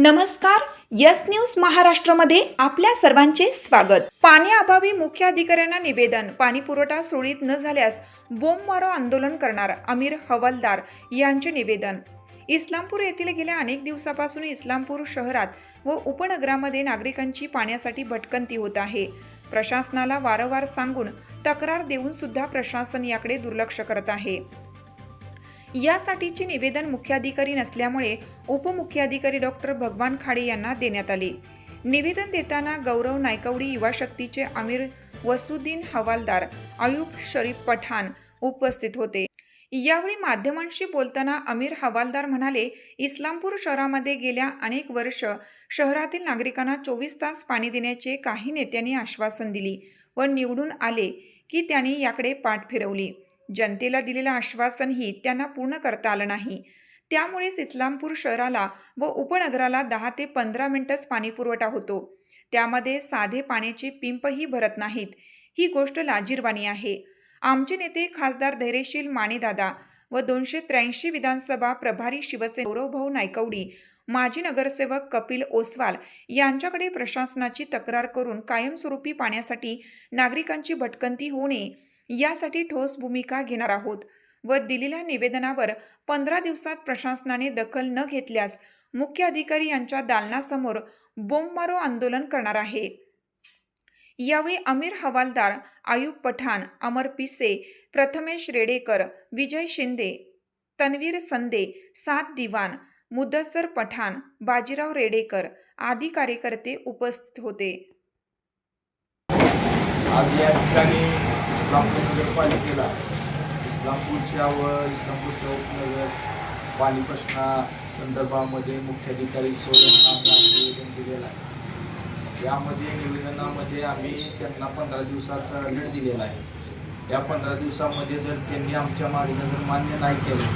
नमस्कार yes news महाराष्ट्रामध्ये आपल्या सर्वांचे स्वागत. पाण्याअभावी मुख्य अधिकाऱ्यांना निवेदन पाणी पुरवठा सुरळीत न झाल्यास बोंबमारो आंदोलन करणार अमीर हवालदार यांचे निवेदन. इस्लामपूर येथील गेल्या अनेक दिवसापासून इस्लामपूर शहरात व उपनगरामध्ये नागरिकांची पाण्यासाठी भटकंती होत आहे. प्रशासनाला वारंवार सांगून तक्रार देऊन सुद्धा प्रशासन याकडे दुर्लक्ष करत आहे. यासाठीचे निवेदन मुख्याधिकारी नसल्यामुळे उपमुख्याधिकारी डॉक्टर भगवान खाडे यांना देण्यात आले. निवेदन देताना गौरव नायकवडी युवा शक्तीचे आमिर वसुद्दीन हवालदार अयूब शरीफ पठाण उपस्थित होते. यावेळी माध्यमांशी बोलताना अमीर हवालदार म्हणाले इस्लामपूर शहरामध्ये गेल्या अनेक वर्ष शहरातील नागरिकांना चोवीस तास पाणी देण्याचे काही नेत्यांनी आश्वासन दिली व निवडून आले की त्यांनी याकडे पाठ फिरवली. जनतेला दिलेलं आश्वासनही त्यांना पूर्ण करता आलं नाही. त्यामुळेच इस्लामपूर शहराला व उपनगराला दहा ते पंधरा मिनिटच पाणीपुरवठा होतो. त्यामध्ये साधे पाण्याचे पिंपही भरत नाहीत. ही गोष्ट लाजीरवाणी आहे. आमचे नेते खासदार धैर्यशील मानेदादा व दोनशे त्र्याऐंशी विधानसभा प्रभारी शिवसेना गौरवभाऊ नायकवडी माजी नगरसेवक कपिल ओसवाल यांच्याकडे प्रशासनाची तक्रार करून कायमस्वरूपी पाण्यासाठी नागरिकांची भटकंती होऊ नये यासाठी ठोस भूमिका घेणार आहोत. व दिलेल्या निवेदनावर पंधरा दिवसात प्रशासनाने दखल न घेतल्यास मुख्य अधिकारी यांच्या दालनासमोर बोंबमारो आंदोलन करणार आहे. यावेळी अमीर हवालदार आयुब पठाण अमर पिसे प्रथमेश रेडेकर विजय शिंदे तन्वीर संदे सात दिवान मुदस्सर पठाण बाजीराव रेडेकर आदी कार्यकर्ते उपस्थित होते. आज या ठिकाणी इस्लामपूर नगरपालिकेला इस्लामपूरच्या व इस्लामपूरच्या उपनगर पाणी प्रश्ना संदर्भामध्ये मुख्याधिकारी निवेदन दिलेलं आहे. यामध्ये निवेदनामध्ये आम्ही त्यांना पंधरा दिवसाचा लेट दिलेला आहे. या पंधरा दिवसामध्ये जर त्यांनी आमच्या मागण्या जर मान्य नाही केलं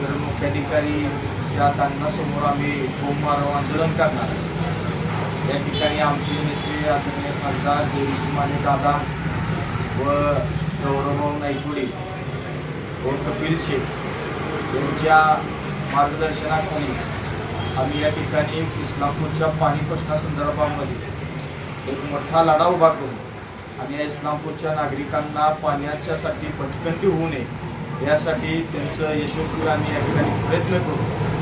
तर मुख्याधिकारी ज्या त्यांना समोर आम्ही बोंबमारो आंदोलन करणार आहे. या ठिकाणी आमचे नेते आदरणीय खासदार देवीशी माने दादा व गौरवभाऊ नाईकवडे व कपिल शेख यांच्या मार्गदर्शनाखाली आम्ही या ठिकाणी इस्लामपूरच्या पाणी प्रश्नासंदर्भामध्ये एक मोठा लढा उभा करू आणि या इस्लामपूरच्या नागरिकांना पाण्याच्यासाठी भटकंती होऊ नये यासाठी त्यांचं यशस्वी आम्ही या ठिकाणी प्रयत्न करू.